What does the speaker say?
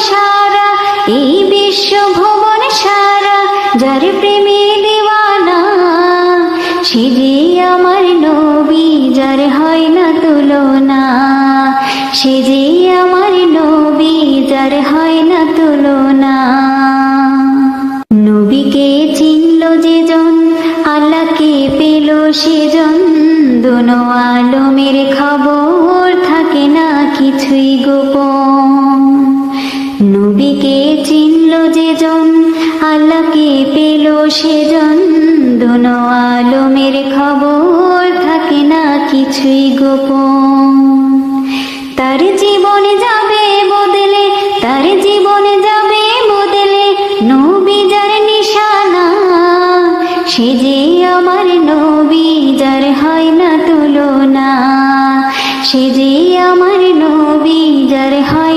সারা, এই বিশ্ব ভুবন সারা, যার সে আমার নবী, যার হয় না তুলনা। সে আমার নবী, যার হয় না তুলনা। নবীকে চিনল যে জন আল্লাহকে পেল সেজন। দুনো আলমের খবর থাকে না কিছুই গোপন। নবীকে চিনল যেজন, আল্লাহকে পেল সেজন। দোনো আলমের খবর থাকে না কিছুই গোপন। তার জীবনে যাবে বদলে, তার জীবনে যাবে বদলে নবী যার নিশানা। সে যে আমার নবী যার হয় না তুলনা, সে যে আমার নবী যার হয়